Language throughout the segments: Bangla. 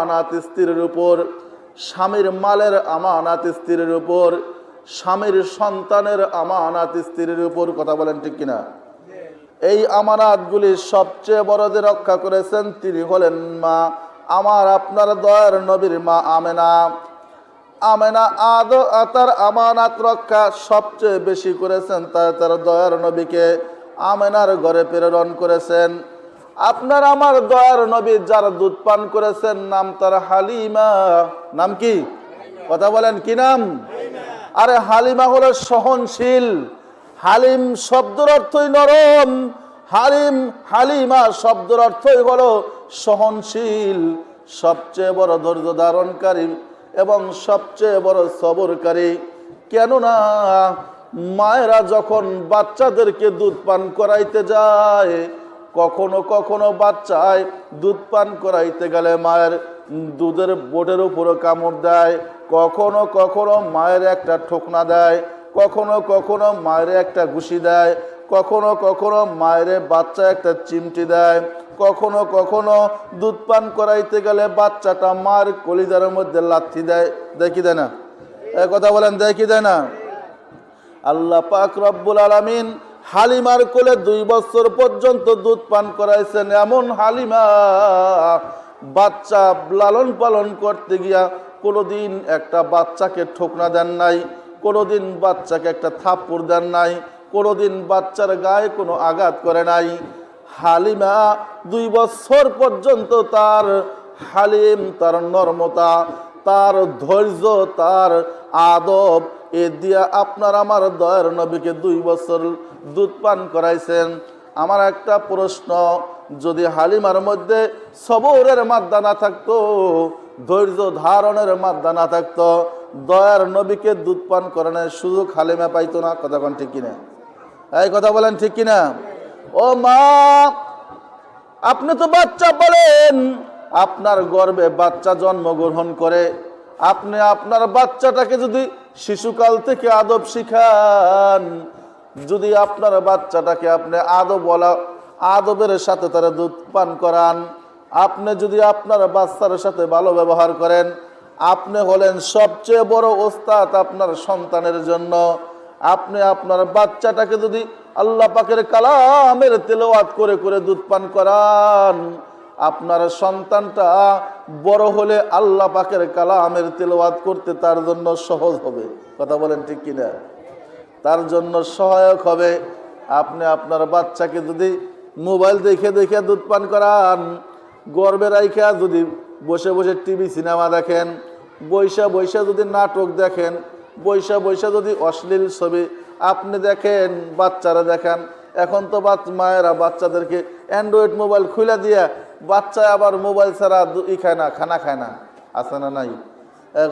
আমানাত স্ত্রীর উপর, স্বামীর মালের আমানাত স্ত্রীর উপর, স্বামীর সন্তানের আমানাত স্ত্রীর উপর, কথা বলেন ঠিক কিনা? এই আমানাতগুলি সবচেয়ে বড় যে রক্ষা করেছেন তিনি হলেন মা, আমার আপনার দয়ার নবীর মা আমেনা। আমেনা আদ তার আমানাত রক্ষা সবচেয়ে বেশি করেছেন তাই তার দয়ার নবীকে আমেনার ঘরে প্রেরণ করেছেন। আপনার আমার দয়ার নবী যার দুধ পান করেছেন, নাম তার হালিমা। নাম কি? কথা বলেন, কি নাম? আরে হালিমা হলো সহনশীল। হালিম শব্দের অর্থই নরম। হালিম, হালিমা শব্দের অর্থই হলো সহনশীল। সবচেয়ে বড় ধৈর্য ধারণকারী এবং সবচেয়ে বড় সবরকারী। কেননা, মায়েরা যখন বাচ্চাদেরকে দুধ পান করাইতে যায় কখনো কখনো বাচ্চায় দুধ পান করাইতে গেলে মায়ের দুধের বোটের উপরে কামড় দেয়। কখনো কখনো মায়ের একটা ঠোকনা দেয়। কখনো কখনো মায়ের একটা ঘুষি দেয়। কখনো কখনো মায়ের বাচ্চা একটা চিমটি দেয়। কখনো কখনো দুধ পান করাইতে গেলে বাচ্চাটা মার কলিজার মধ্যে লাথি দেয়। দেখি দেয় না? কথা বলেন, দেখি দেয় না? আল্লাহ পাক রব্বুল আলামিন হালিমার কোলে দুই বছর পর্যন্ত দুধ পান করাইছেন এমন হালিমা। বাচ্চা লালন পালন করতে গিয়া কোনোদিন একটা বাচ্চাকে ঠোকনা দেন নাই, কোনোদিন বাচ্চাকে একটা থাপ্পড় দেন নাই, কোনোদিন বাচ্চার গায়ে কোনো আঘাত করে নাই। হালিমা দুই বছর পর্যন্ত তার হালিম, তার নর্মতা, তার ধৈর্য, তার আদব এ দিয়া আপনার আমার দয়ার নবীকে দুই বছর দুধ পান করাইছেন। আমার একটা প্রশ্ন, যদি হালিমার মধ্যে সবরের মাদ্দা না থাকতো, ধৈর্য ধারণের মাদ্দা না থাকতো, দয়ার নবীকে দুধ পান করানোর সুযোগ হালিমা পাইতো না? কথা কোন ঠিক কিনা? এই কথা বলেন ঠিক কিনা? ও মা, আপনি তো বাচ্চা বলেন, আপনার গর্বে বাচ্চা জন্মগ্রহণ করে আপনি আপনার বাচ্চাটাকে যদি শিশুকাল থেকে আদব শিখান, যদি আপনার বাচ্চাটাকে আপনি আদব বলা, আদবের সাথে তারা দুধ পান করান, আপনি যদি আপনার বাচ্চার সাথে ভালো ব্যবহার করেন, আপনি হলেন সবচেয়ে বড় ওস্তাদ আপনার সন্তানের জন্য। আপনি আপনার বাচ্চাটাকে যদি আল্লাহ পাকের কালামের তেলাওয়াত করে করে দুধ পান করান আপনার সন্তানটা বড় হলে আল্লাহ পাকের কালামের তেলাওয়াত করতে তার জন্য সহজ হবে। কথা বলেন ঠিক কিনা? তার জন্য সহায়ক হবে। আপনি আপনার বাচ্চাকে যদি মোবাইল দেখে দেখে দুধ পান করান, গর্বে রাইখা যদি বসে বসে টিভি, সিনেমা দেখেন, বৈশা বৈশা যদি নাটক দেখেন, বৈশা বৈশা যদি অশ্লীল ছবি আপনি দেখেন, বাচ্চারা দেখেন। এখন তো মায়েরা বাচ্চাদেরকে অ্যান্ড্রয়েড মোবাইল খুলে দিয়ে বাচ্চা আবার মোবাইল ছাড়া ই খায় না, খানা খায় না। আছে না নাই?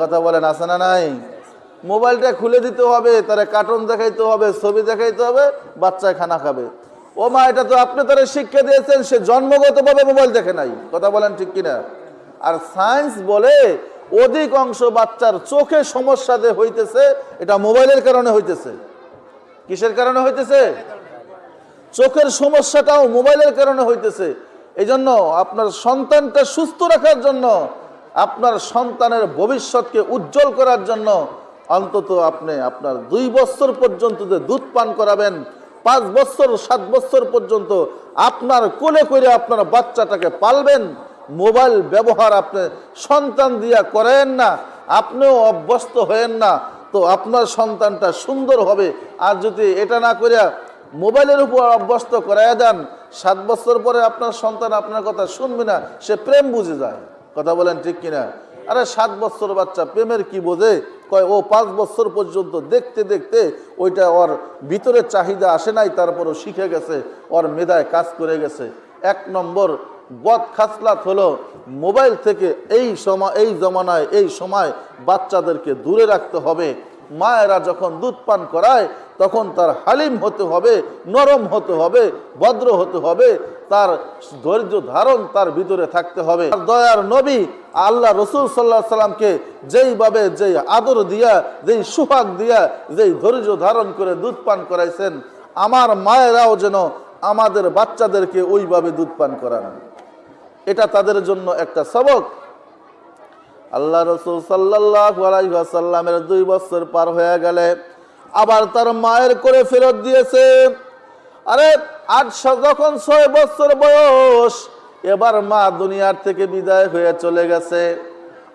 কথা বলেন, আছে না নাই? মোবাইলটা খুলে দিতে হবে, তারা কার্টুন দেখাইতে হবে, ছবি দেখাইতে হবে, বাচ্চায় খানা খাবে। ও মা, এটা তো আপনি তারা শিক্ষা দিয়েছেন, সে জন্মগতভাবে মোবাইল দেখে নাই। কথা বলেন ঠিক কিনা? আর সায়েন্স বলে, অধিক অংশ বাচ্চার চোখে সমস্যা যে হইতেছে, এটা মোবাইলের কারণে হইতেছে। কিসের কারণে হইতেছে? চোখের সমস্যাটাও মোবাইলের কারণে হইতেছে। এই জন্য আপনার সন্তানটা সুস্থ রাখার জন্য, আপনার সন্তানের ভবিষ্যৎকে উজ্জ্বল করার জন্য অন্তত আপনি আপনার দুই বছর পর্যন্ত যে দুধ পান করাবেন, পাঁচ বছর, সাত বছর পর্যন্ত আপনার কোলে করে আপনার বাচ্চাটাকে পালবেন, মোবাইল ব্যবহার আপনি সন্তান দিয়া করেন না, আপনিও অভ্যস্ত হয়েন না, তো আপনার সন্তানটা সুন্দর হবে। আর যদি এটা না করিয়া মোবাইলের উপর অভ্যস্ত করাইয়া দেন সাত বছর পরে আপনার সন্তান আপনার কথা শুনবে না, সে প্রেম বুঝে যায়। কথা বলেন ঠিক কিনা? আরে সাত বছর বাচ্চা প্রেমের কি বোঝে? কয়, ও পাঁচ বছর পর্যন্ত দেখতে দেখতে ওইটা ওর ভিতরে চাহিদা আসে নাই, তারপরও শিখে গেছে, ওর মেধায় কাজ করে গেছে। এক নম্বর বদ খাসলাত হলো মোবাইল থেকে এই সময় এই জমানায়, এই সময় বাচ্চাদেরকে দূরে রাখতে হবে। মায়েরা যখন দুধ পান করায় তখন তার হালিম হতে হবে, নরম হতে হবে, ভদ্র হতে হবে, তার ধৈর্য ধারণ তার ভিতরে থাকতে হবে। আর দয়ার নবী আল্লাহ রসুল সাল্লাহ সাল্লামকে যেইভাবে যেই আদর দিয়া, যেই সুহাগ দিয়া, যেই ধৈর্য ধারণ করে দুধ পান করাইছেন, আমার মায়েরাও যেন আমাদের বাচ্চাদেরকে ওইভাবে দুধ পান করান। এটা তাদের জন্য একটা সবক। আল্লাহ রসুল সাল্লাহ দুই বছর পার হয়ে গেলে আবার তার মায়ের করে ফেরত দিয়েছে। আরে আট স- যখন ছয় বছর বয়স, এবার মা দুনিয়ার থেকে বিদায় হয়ে চলে গেছে।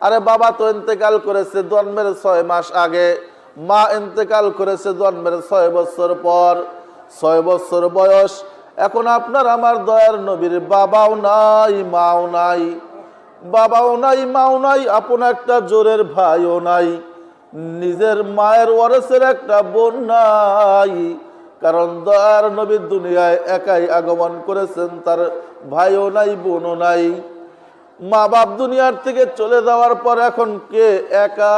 আরে, বাবা তো ইন্তেকাল করেছে জন্মের ছয় মাস আগে। মা ইন্তেকাল করেছে জন্মের ছয় বছর পর। ছয় বছর বয়স, এখন আপনার আমার দয়ার নবীর বাবাও নাই, মাও নাই। বাবাও নাই, মাও নাই, আপন একটা জোরের ভাইও নাই। নিজের মায়ের ওয়ারেসের একটা বোন নাই। কারণ দয়ার নবী দুনিয়ায় একাই আগমন করেছেন, তার ভাইও নাই, বোনও নাই। মা বাপ দুনিয়ার থেকে চলে যাওয়ার পর এখন কে একা?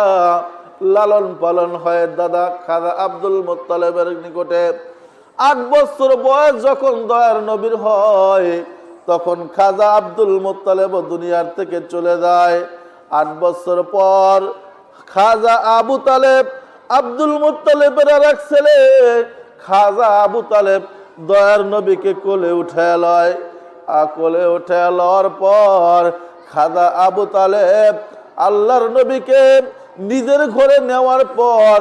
লালন পালন হয় দাদা খাদা আব্দুল মোত্তালেবের নিকটে। আট বছর বয়স যখন দয়ার নবীর হয়, তখন খাজা আব্দুল মোত্তালেব দুনিয়ার থেকে চলে যায়। আট বছর পর খাজা আবু তালেব আব্দুল মুত্তালেবের আর এক ছেলে। খাজা আবু তালেব দয়ার নবীকে কোলে উঠে লয়। কোলে উঠে লওয়ার পর খাজা আবু তালেব আল্লাহর নবীকে নিজের ঘরে নেওয়ার পর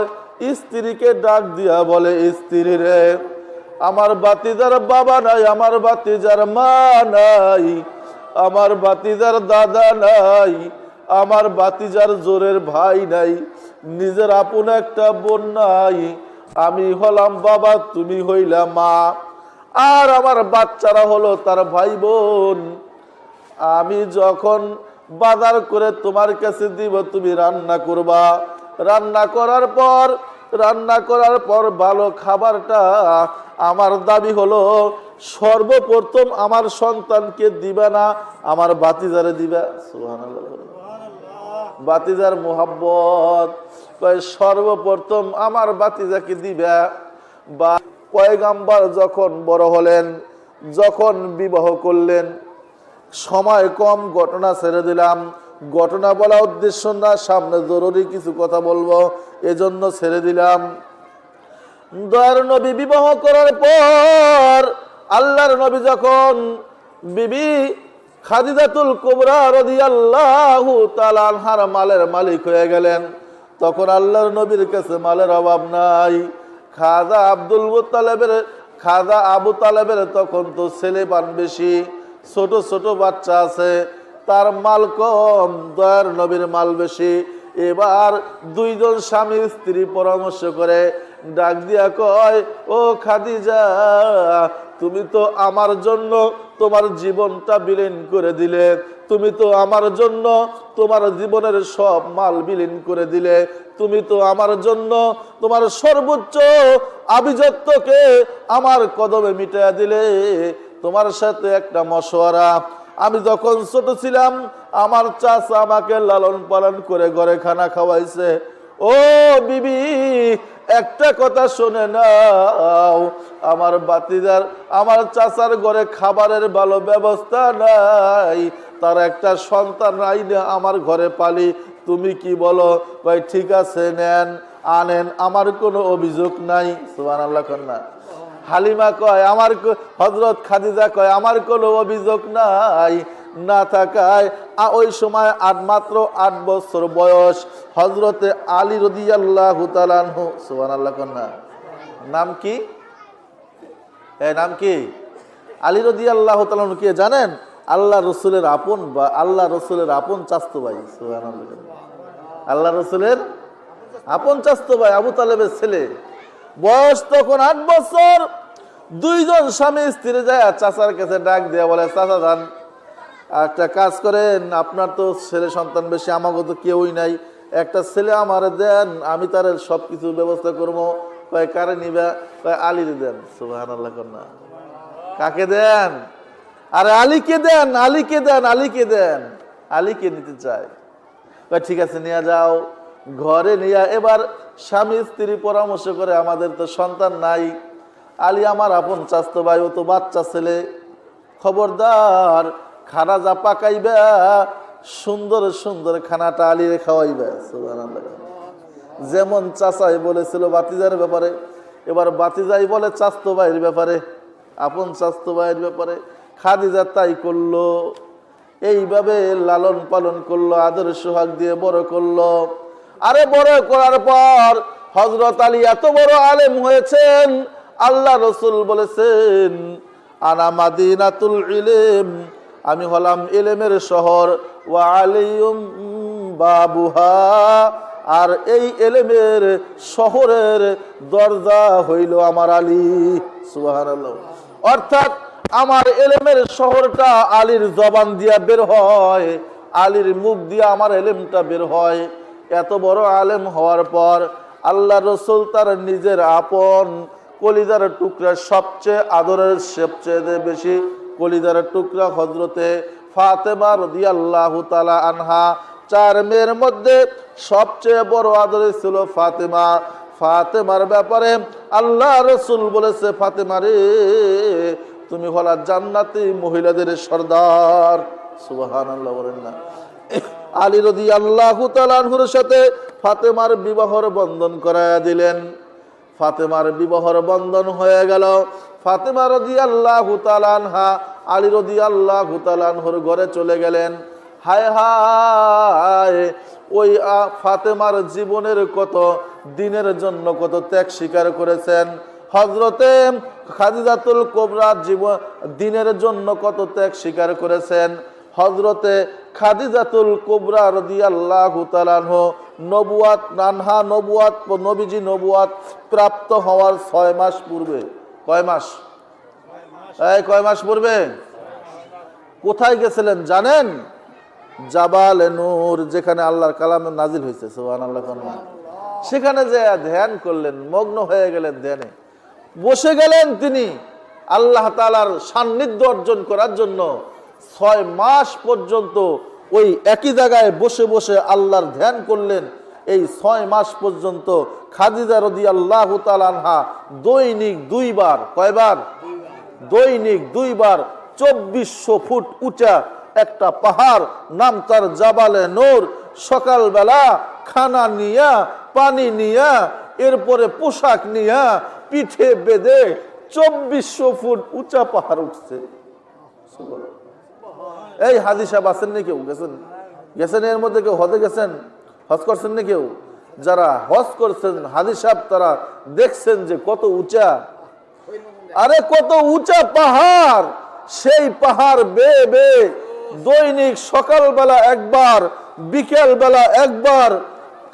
স্ত্রীকে ডাক দিয়া বলে, স্ত্রী রে, আমার বাতিজার বাবা নাই, আমার বাতিজার মা নাই, আমার বাতিজার দাদা নাই আমার বাতিজার জোরের ভাই নাই, নিজের আপন একটা বোন নাই। আমি হলাম বাবা, তুমি হইলা মা। আর আমার বাচ্চারা হলো তার ভাই বোন আমি যখন বাজার করে তোমার কাছে দিব, তুমি রান্না করবা। রান্না করার পর, রান্না করার পর ভালো খাবারটা আমার দাবি হলো, সর্বপ্রথম আমার সন্তানকে দিবে না, আমার বাতিজারে দিবা। বলো। বাতিজার মোহাব্বত। সর্বপ্রথম আমার বাতিজাকে দিবা। বা পয়গাম্বার যখন বড় হলেন, যখন বিবাহ করলেন, সময় কম, ঘটনা ছেড়ে দিলাম। ঘটনা বলা উদ্দেশ্য না, সামনে জরুরি কিছু কথা বলব, এজন্য ছেড়ে দিলাম। দয়ার নবী বিবাহ করার পর, আল্লাহর নবী যখন বিবি খাদিজাতুল কুবরা রাদিয়াল্লাহু তাআলা আনহার মালের মালিক হয়ে গেলেন। তখন আল্লাহর নবীর কাছে মালের অভাব নাই। খাজা আব্দুল মুত্তালেবের, খাজা আবু তালেবের তখন তো ছেলে পান বেশি, ছোট ছোট বাচ্চা আছে। তার মাল কম, দয়ার নবীর মাল বেশি। এবার দুইজন স্বামী স্ত্রী পরামর্শ করে, ডাক দিয়া কয়, ও খাদিজা তুমি তো আমার জন্য তোমার জীবনটা বিলীন করে দিলে। তুমি তো আমার জন্য তোমার জীবনের সব মাল বিলীন করে দিলে। তুমি তো আমার জন্য তোমার সর্বোচ্চ আভিজাত্যকে আমার কদমে মিটাইয়া দিলে। তোমার সাথে একটা মশওয়ারা। আমি যখন ছোট ছিলাম, আমার চাচা আমাকে লালন পালন করে ঘরে খানা খাওয়াইছে। ও বিবি একটা কথা শুনে নাও, আমার বাতিদার, আমার চাচার ঘরে খাবারের ভালো ব্যবস্থা নাই, তার একটা সন্তান নাই না আমার ঘরে পালি, তুমি কি বলো? ভাই, ঠিক আছে, নেন, আনেন, আমার কোনো অভিযোগ নাই। সুবান আল্লাহ হালিমা কয়, আমার হজরত খাদিজা কয়, আমার কোনো অভিযোগ নাই। না থাকায় ওই সময় আট মাত্র আট বছর বয়স। হজরতে আলী রদিয়াল্লাহ তালানহু সুবান আল্লাহ কন্যা নাম কি? এ, নাম কি? আলী রদি আল্লাহ কে জানেন? আল্লাহ রসুলের আপন বা, আল্লাহ রসুলের আপন চাস্ত ভাই। আল্লাহ রসুলের আপন চাস্তো ভাই, আবু তালেবের ছেলে। বয়স তখন আট বছর। দুইজন স্বামী স্ত্রী যায় চাচার কাছে ডাক দিয়ে বলে, চাচা যান। একটা কাজ করেন, আপনার তো ছেলে সন্তান বেশি আমাকে তো কেউই নাই। একটা ছেলে আমার দেন, আমি তার সব কিছু ব্যবস্থা করব। কয়, কারে নিবা? কয় আলী দেন। সুবাহান আল্লাহ কন্যা কাকে দেন? আরে আলীকে দেন আলীকে দেন আলীকে দেন। আলীকে নিতে চায়। ঠিক আছে, নিয়ে যাও। ঘরে নিয়ে, এবার স্বামী স্ত্রী পরামর্শ করে, আমাদের তো সন্তান নাই। আলী আমার আপন চাস্ত ভাই, ও তো বাচ্চা ছেলে। খবরদার খানা যা পাকাইবা, সুন্দর সুন্দর খানাটা আলিয়ে খাওয়াইবা। যেমন চাচাই বলেছিল বাতিজার ব্যাপারে, এবার বাতিজাই বলে চাস্তো ভাইয়ের ব্যাপারে, আপন চাস্তো ভাইয়ের ব্যাপারে খাদিজা তাই করল, এইভাবে লালন পালন করল, আদর সোহাগ দিয়ে বড় করল আরে বড় করার পর হজরত আলী এত বড় আলেম হয়েছেন, আল্লাহ রসুল বলেছেন, আনা মাদিনাতুল ইলেম আমি হলাম এলেমের শহর, ওয়া আলিউম বাবুহা। আর এই এলেমের শহরের দরজা হইল আমার আলী। সুহান অর্থাৎ আমার এলেমের শহরটা আলীর জবান দিয়া বের হয়, আলীর মুখ দিয়ে আমার এলেমটা বের হয়। এত বড় আলেম হওয়ার পর আল্লাহ রসুল তার নিজের আপন কলিদার টুকরা সবচেয়ে আদরের, সবচেয়ে বেশি কলিদার টুকরা হজরতে ফাতেমা রদিয়াল্লাহু তালা আনহা, চার মেয়ের মধ্যে সবচেয়ে বড় আদরে ছিল ফাতেমা। ফাতেমার ব্যাপারে আল্লাহ রসুল বলেছে, ফাতেমা রে, তুমি হলা জান্নাতি মহিলাদের সর্দার। সুবাহান আল্লাহ বলেন না। আলী রদি আল্লাহ সাথে ফাতেমার বিবাহর বন্ধন করায়া দিলেন। ফাতেমার বিবাহর বন্ধন হয়ে গেল। ফাতেমা রদি আল্লাহ তালানহা আলী রদি আল্লাহ তালানহুর ঘরে চলে গেলেন। হায় হায়, ওই ফাতেমার জীবনের কত, দিনের জন্য কত ত্যাগ স্বীকার করেছেন। হজরতে খাদিজাতুল কোবরা জীবন দিনের জন্য কত ত্যাগ স্বীকার করেছেন। হজরতে খাদিজাতুল কোবরা রদি আল্লাহ নবুয়াত নানহা নবুয়াত, নবীজি নবুয়াত প্রাপ্ত হওয়ার ছয় মাস পূর্বে। কয় মাস? এই কয় মাস পূর্বে? কোথায় গেছিলেন জানেন? জাবাল নূর, যেখানে আল্লাহর কালামে নাজিল হয়েছে সোহান আল্লাহ সেখানে যে ধ্যান করলেন, মগ্ন হয়ে গেলেন ধ্যানে। বসে গেলেন তিনি আল্লাহ তালার সান্নিধ্য অর্জন করার জন্য। ছয় মাস পর্যন্ত ওই একই জায়গায় বসে বসে আল্লাহর ধ্যান করলেন। এই ছয় মাস পর্যন্ত খাদিজা রদি আল্লাহ তালানহা দৈনিক দুইবার, কয়বার? দৈনিক দুইবার চব্বিশশো ফুট উঁচা একটা পাহাড়, নাম তার জাবালে নোর, সকালবেলা খানা নিয়া, পানি নিয়া, এরপরে পোশাক নিয়া, পিঠে বেঁধে চব্বিশশো ফুট উঁচা পাহাড় উঠছে। এই হাজি সাহেব আছেন নি কেউ? গেছেন? গেছেন এর মধ্যে কেউ? হজে গেছেন? হজ করছেন নি কেউ? যারা হজ করছেন, হাজি সাহেব তারা দেখছেন যে কত উঁচা। আরে কত উঁচা পাহাড়! সেই পাহাড় বে বে দৈনিক সকালবেলা একবার বিকেল বেলা একবার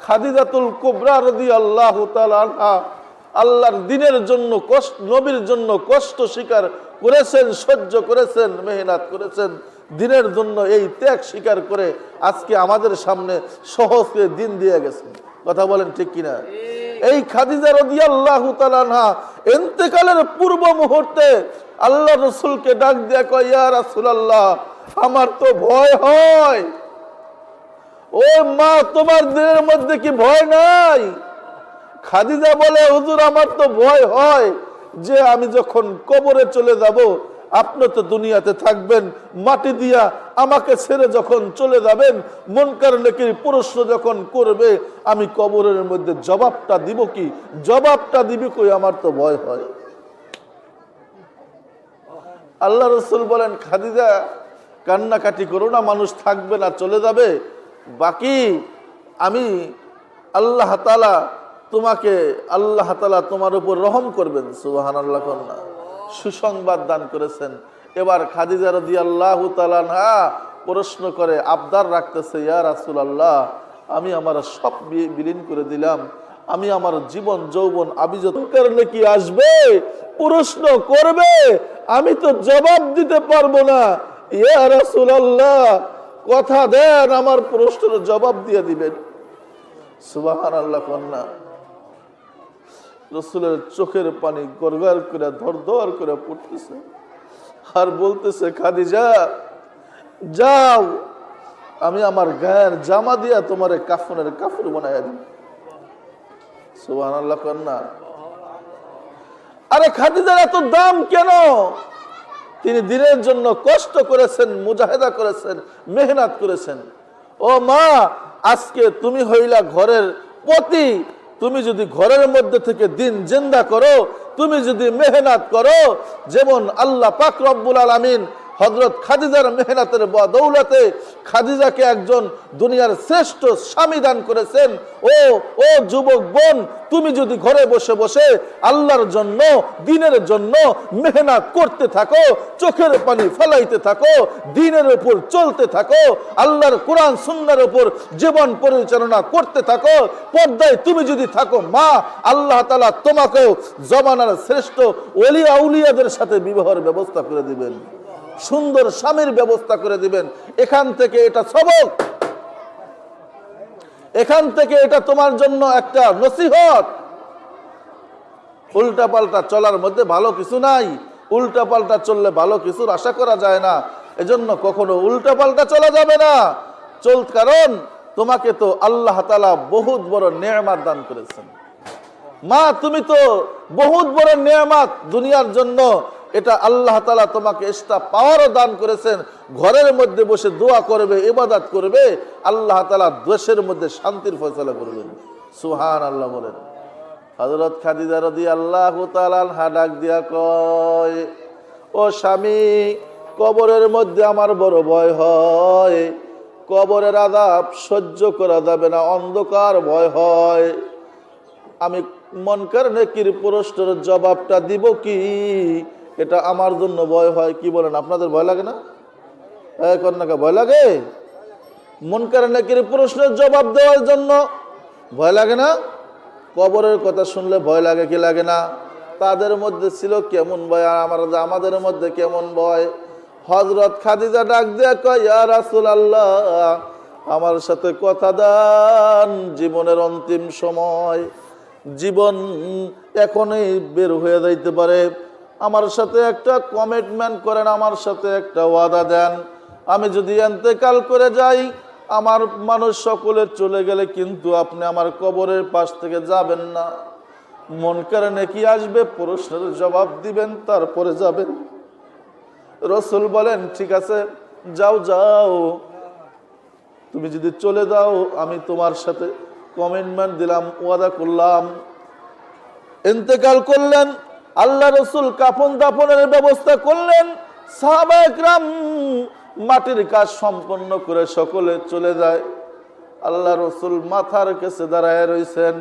খাদিজাতুল কুবরা রদি আল্লাহ আল্লাহর দিনের জন্য কষ্ট, নবীর জন্য কষ্ট স্বীকার করেছেন, সহ্য করেছেন, মেহনত করেছেন। দিনের জন্য এই ত্যাগ স্বীকার করে আজকে আমাদের সামনে সহজে দিন দিয়ে গেছেন কথা বলেন ঠিক কিনা? এই খাদিজা রদিয়াল্লাহু তাআলা এন্তেকালের পূর্ব মুহূর্তে আল্লাহ রসুলকে ডাক দিয়া কয়, ইয়া রাসূলুল্লাহ, আমার তো ভয় হয়। ও মা, তোমার দিনের মধ্যে কি ভয় নাই? খাদিজা বলে, হুজুর, আমার তো ভয় হয় যে আমি যখন কবরে চলে যাব আপনি তো দুনিয়াতে থাকবেন, মাটি দিয়া আমাকে ছেড়ে যখন চলে যাবেন, মন কারণে প্রশ্ন যখন করবে, আমি কবরের মধ্যে জবাবটা দিব কি? জবাবটা দিবি কই? আমার তো ভয় হয়। আল্লাহ রসুল বলেন, খাদিজা, কান্নাকাটি করো না, মানুষ থাকবে না, চলে যাবে। বাকি আমি আল্লাহ তালা তোমাকে, আল্লাহ তালা তোমার উপর রহম করবেন সুবাহান আল্লাহ কন্যা সুসংবাদ দান করেছেন। এবার খাদিজা রদি আল্লাহ প্রশ্ন করে, আবদার রাখতেছে, ইয়া রাসুল আল্লাহ আমি আমার সব বিলীন করে দিলাম। আমি আমার জীবন, যৌবন আবিজত কারণে কি আসবে? প্রশ্ন করবে। আমি তো জবাব দিতে পারব না। ইয়া রাসুল আল্লাহ কথা দেন, আমার প্রশ্নের জবাব দিয়ে দিবেন। সুবাহান আল্লাহ কন্যা। রসুলের চোখের পানি গরগর করে, ধর ধর করে পড়তেছে। আর বলতেছে, খাদিজা, যাও, আমি আমার গায়ের জামা দিয়া তোমার কাফনের কাফর সুবাহ কন্যা আরে দাম কেন? তিনি দিনের জন্য কষ্ট করেছেন, মুজাহেদা করেছেন, মেহনত করেছেন। ও মা, আজকে তুমি হইলা ঘরের পতি তুমি যদি ঘরের মধ্যে থেকে দিন জিন্দা করো, তুমি যদি মেহনত করো, যেমন আল্লাহ পাক রব্বুল আলমিন হজরত খাদিজার মেহনতের দৌলতে খাদিজাকে একজন দুনিয়ার শ্রেষ্ঠ স্বামী দান করেছেন। ও ও যুবক বোন, তুমি যদি ঘরে বসে বসে আল্লাহর জন্য, দিনের জন্য মেহনত করতে থাকো, চোখের পানি ফেলাইতে থাকো, দিনের উপর চলতে থাকো, আল্লাহর কোরআন সুন্নার উপর জীবন পরিচালনা করতে থাকো, পর্দায় তুমি যদি থাকো, মা, আল্লাহ তালা তোমাকেও জমানার শ্রেষ্ঠ অলিয়া উলিয়াদের সাথে বিবাহের ব্যবস্থা করে দিবেন। সুন্দর স্বামীর ব্যবস্থা করে দিবেন। এখান থেকে এটা সবক এখান থেকে এটা তোমার জন্য একটা নসিহত। উল্টা পাল্টা চলার মধ্যে ভালো কিছু নাই। উল্টা পাল্টা চললে ভালো কিছুর আশা করা যায় না। এজন্য কখনো উল্টা পাল্টা চলা যাবে না। চল, কারণ তোমাকে তো আল্লাহ তালা বহুত বড় নেয়ামাত দান করেছেন। মা, তুমি তো বহুত বড় নেয়ামাত দুনিয়ার জন্য এটা আল্লাহ তালা তোমাকে এক্সট্রা পাওয়ারও দান করেছেন। ঘরের মধ্যে বসে দোয়া করবে, ইবাদত করবে, আল্লাহ তালা দেশের মধ্যে শান্তির ফয়সলা করবেন। সুহান আল্লাহ বলেন। হজরত খাদিজা রদি আল্লাহ হা ডাক দিয়া কয়, ও স্বামী, কবরের মধ্যে আমার বড় ভয় হয়। কবরের আদাব সহ্য করা যাবে না, অন্ধকার ভয় হয়। আমি মনকার নেকির প্রশ্নের জবাবটা দিব কি? এটা আমার জন্য ভয় হয়, কি বলেন, আপনাদের ভয় লাগে না? কন্যাকা ভয় লাগে? মনকার নেকির প্রশ্নের জবাব দেওয়ার জন্য ভয় লাগে না? কবরের কথা শুনলে ভয় লাগে কি লাগে না? তাদের মধ্যে ছিল কেমন ভয় আর আমার আমাদের মধ্যে কেমন ভয়? হজরত খাদিজা ডাক দিয়ে কয় আল্লাহ আমার সাথে কথা দান, জীবনের অন্তিম সময়, জীবন এখনই বের হয়ে যাইতে পারে। আমার সাথে একটা কমিটমেন্ট করেন, আমার সাথে একটা ওয়াদা দেন। আমি যদি এন্তেকাল করে যাই, আমার মানুষ সকলে চলে গেলে কিন্তু আপনি আমার কবরের পাশ থেকে যাবেন না। মন কারণে কি আসবে? প্রশ্নের জবাব দিবেন, তারপরে যাবেন। রসুল বলেন, ঠিক আছে, যাও যাও। তুমি যদি চলে যাও, আমি তোমার সাথে কমিটমেন্ট দিলাম, ওয়াদা করলাম। ইন্তেকাল করলেন আল্লাহ রসুল কাফন দাফনের ব্যবস্থা করলেন। সাহাবা মাটির কাজ সম্পন্ন করে সকলে চলে যায়। আল্লাহ রসুল মাথার কাছে দাঁড়ায় রয়েছেন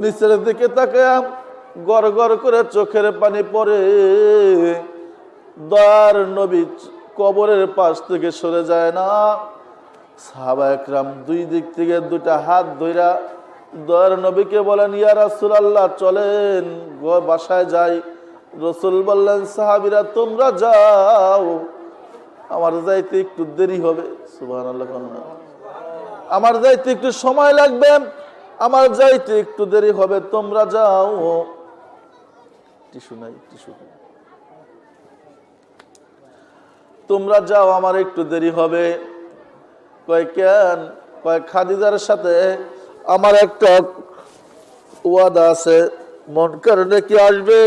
নিচের দিকে তাকে গড় গড় করে চোখের পানি পড়ে। দয়ার নবী কবরের পাশ থেকে সরে যায় না। সাহাবা দুই দিক থেকে দুটা হাত ধইরা দয়ার নবীকে বলেন, ইয়া রাসুল আল্লাহ চলেন বাসায় যাই। রসুল বললেন, সাহাবিরা, তোমরা যাও। আমার যাইতে একটু দেরি হবে। সুবাহ আমার যাইতে একটু সময় লাগবে। আমার যাইতে একটু দেরি হবে। তোমরা যাও। টিস্যু নাই টিস্যু তোমরা যাও, আমার একটু দেরি হবে। কয় কেন? কয় খাদিজার সাথে আমার একটা ওয়াদা আছে। মন কারণে কি আসবে?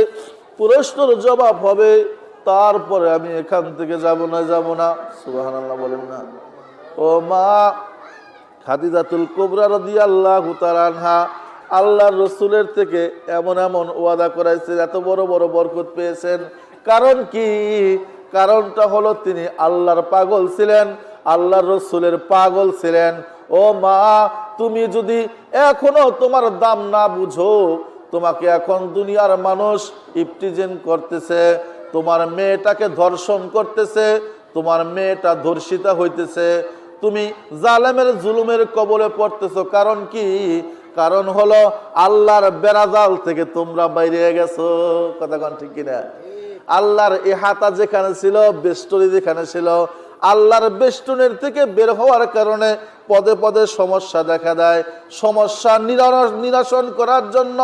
প্রশ্নের জবাব হবে, তারপরে আমি এখান থেকে যাব না যাব না। সুবাহ বলেন না। ও মা, খাদিজাতুল কোবরা রদি আল্লাহ আনহা, আল্লাহর রসুলের থেকে এমন এমন ওয়াদা করাইছে, এত বড় বড় বরকত পেয়েছেন। কারণ কি? কারণটা হলো তিনি আল্লাহর পাগল ছিলেন, আল্লাহর রসুলের পাগল ছিলেন। ও মা, তুমি যদি এখনও তোমার দাম না বুঝো, তোমাকে এখন দুনিয়ার মানুষ ইপটিজেন করতেছে, তোমার মেয়েটাকে ধর্ষণ করতেছে, তোমার মেয়েটা ধর্ষিতা হইতেছে, তুমি জালেমের জুলুমের কবলে পড়তেছো, কারণ কি? কারণ হলো আল্লাহর বেড়াজাল থেকে তোমরা বাইরে গেছো। কথা কন ঠিক কিনা? আল্লাহর এ হাতা যেখানে ছিল, বেষ্টনী যেখানে ছিল আল্লাহর বেষ্টনের থেকে বের হওয়ার কারণে পদে পদে সমস্যা দেখা দেয়। সমস্যা নিরসন করার জন্য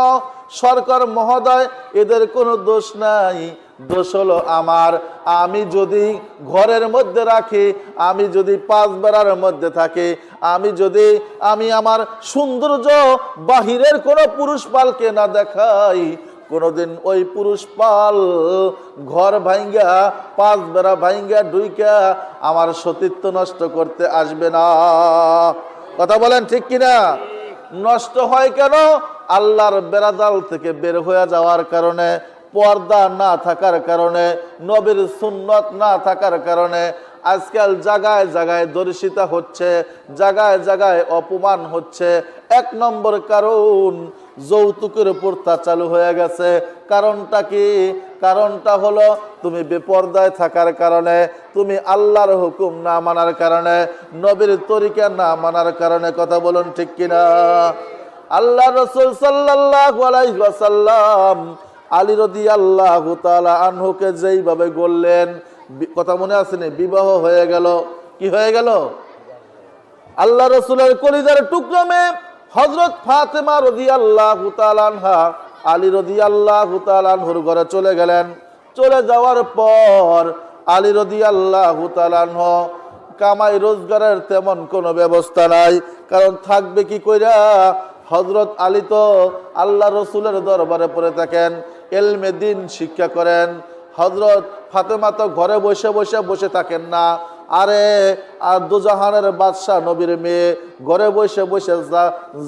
সরকার মহোদয়, এদের কোনো দোষ নাই। দোষ হলো আমার। আমি যদি ঘরের মধ্যে রাখি, আমি যদি পাঁচ বেড়ার মধ্যে থাকি, আমি যদি আমি আমার সৌন্দর্য বাহিরের কোনো পুরুষ পালকে না দেখাই কোনোদিন ওই পুরুষ পাল ঘর ভাঙ্গা পাঁচ বেড়া ভাঙ্গা ডুইকা আমার সতীত্ব নষ্ট করতে আসবে না। কথা বলেন ঠিক কিনা? নষ্ট হয় কেন? আল্লাহর বেড়াদাল থেকে বের হয়ে যাওয়ার কারণে, পর্দা না থাকার কারণে, নবীর সুন্নত না থাকার কারণে আজকাল জায়গায় জায়গায় দর্শিতা হচ্ছে জায়গায় জায়গায় অপমান হচ্ছে। এক নম্বর কারণ যৌতুকের প্রথা চালু হয়ে গেছে। কারণটা কি? কারণটা হলো তুমি বেপর্দায় থাকার কারণে, তুমি আল্লাহর হুকুম না মানার কারণে, নবীর তরিকা না মানার কারণে কথা বলুন ঠিক কিনা? আল্লাহ রসুল সাল্লাহ আলী রদি আল্লাহ আনহুকে যেইভাবে গড়লেন কথা মনে আসেনি বিবাহ হয়ে গেল। কি হয়ে গেল? আল্লাহ রসুলের কলিজার টুকরমে হজরত ফাতেমা রদি আল্লাহ আনহা, আলী রদি আল্লাহ আনহুর ঘরে চলে গেলেন। চলে যাওয়ার পর আলী রদি আল্লাহ আনহ কামাই রোজগারের তেমন কোনো ব্যবস্থা নাই, কারণ থাকবে কি কইরা হজরত আলী তো আল্লাহ রসুলের দরবারে পড়ে থাকেন, এলমে দিন শিক্ষা করেন। হজরত ফাতেমা তো ঘরে বসে বসে বসে থাকেন না আরে, আর দুজাহানের বাদশাহ নবীর মেয়ে ঘরে বসে বসে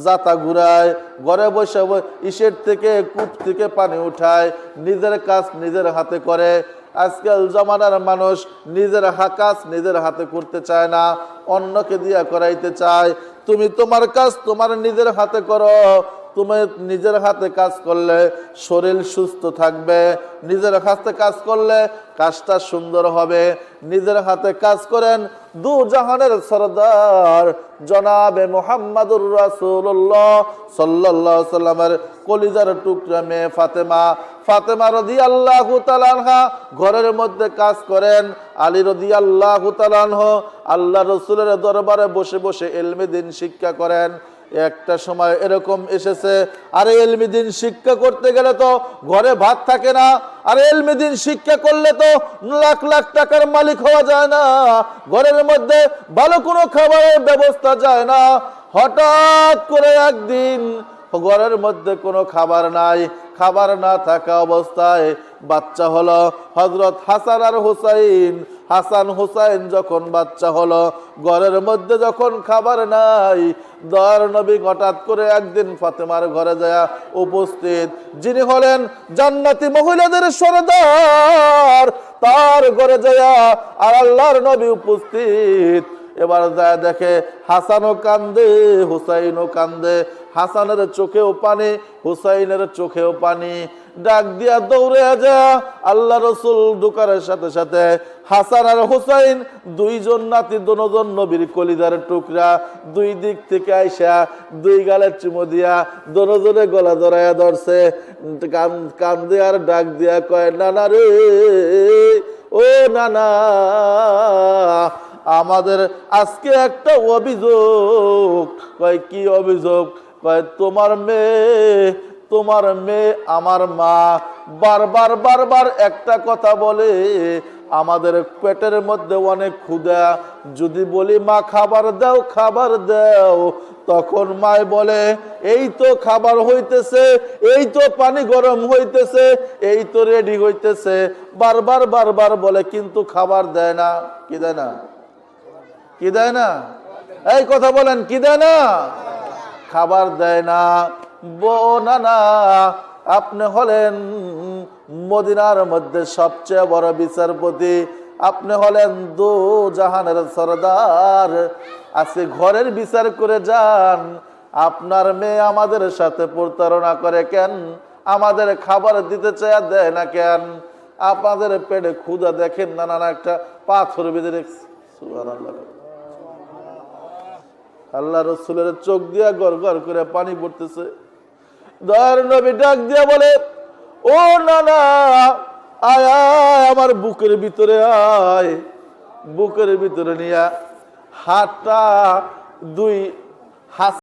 জাতা ঘুরায়, ঘরে বসে ইসের থেকে কূপ থেকে পানি উঠায়, নিজের কাজ নিজের হাতে করে। আজকাল জমানার মানুষ নিজের কাজ নিজের হাতে করতে চায় না, অন্যকে দিয়া করাইতে চায়। তুমি তোমার কাজ তোমার নিজের হাতে করো তুমি নিজের হাতে কাজ করলে শরীর সুস্থ থাকবে, নিজের হাতে কাজ করলে কাজটা সুন্দর হবে। নিজের হাতে কাজ করেন দু জাহানের সরদার, জনাবে মোহাম্মদুর রাসূলুল্লাহ সাল্লাল্লাহু আলাইহি সাল্লামের কলিজার টুকরা মেয়ে ফাতেমা। ফাতেমা রাদিয়াল্লাহু আল্লাহ আনহা ঘরের মধ্যে কাজ করেন। আলী তাআলা আনহু আল্লাহ রসুলের দরবারে বসে বসে এলমে দিন শিক্ষা করেন। একটা সময় এরকম এসেছে, আরে এলমিদিন শিক্ষা করতে গেলে তো ঘরে ভাত থাকে না, আর এলমিদিন শিক্ষা করলে তো লাখ লাখ টাকার মালিক হওয়া যায় না, ঘরের মধ্যে ভালো কোনো খাবারের ব্যবস্থা যায় না। হঠাৎ করে একদিন ঘরের মধ্যে কোনো খাবার নাই। খাবার না থাকা অবস্থায় বাচ্চা হলো। হজরত হাসান আর হুসাইন, হাসান হুসাইন যখন বাচ্চা হলো, ঘরের মধ্যে যখন খাবার নাই, দয়ার নবী হঠাৎ করে একদিন ফাতেমার ঘরে যায় উপস্থিত। যিনি হলেন জান্নাতি মহিলাদের সরদার, তার ঘরে যায় আর আল্লাহর নবী উপস্থিত। এবার যায় দেখে হাসানও কান্দে, হুসাইনও কান্দে। হাসানের চোখেও পানি, হুসাইনের চোখেও পানি। ডাক দিয়া দৌড়ে যা, আল্লাহ রসুল ঢুকারের সাথে সাথে হাসান আর হুসাইন দুইজন নাতি দনোজন নবীর কলিদার টুকরা দুই দিক থেকে আইসা দুই গালের চুমো দিয়া দনোজনে গলা ধরাইয়া ধরছে। কান, কান্দে আর ডাক দিয়া কয়, নানা রে, ও নানা আমাদের আজকে একটা অভিযোগ। কয়, কি অভিযোগ? কয়, তোমার মেয়ে তোমার মেয়ে আমার মা বারবার বারবার একটা কথা বলে, আমাদের পেটের মধ্যে অনেক ক্ষুদা যদি বলি, মা, খাবার দাও খাবার দাও। তখন মায় বলে, এই তো খাবার হইতেছে, এই তো পানি গরম হইতেছে, এই তো রেডি হইতেছে। বারবার বারবার বলে, কিন্তু খাবার দেয় না, কি দেয় না? কি দেয় না? এই কথা বলেন, কি দেয় না? খাবার দেয় না না আপনি হলেন মদিনার মধ্যে সবচেয়ে বড় বিচারপতি। আপনি হলেন দু জাহানের সরদার। আজকে ঘরের বিচার করে যান। আপনার মেয়ে আমাদের সাথে প্রতারণা করে কেন? আমাদের খাবার দিতে চায় দেয় না কেন? আপনাদের পেটে ক্ষুদা দেখেন না না একটা পাথর বেঁধে রেখেছে। আল্লাহ রসুলের চোখ দিয়া গড় গড় করে পানি পড়তেছে। দয়ার নবী ডাক দিয়া বলে, ও নানা, আয় আমার বুকের ভিতরে আয়। বুকের ভিতরে নিয়া হাতটা দুই হাত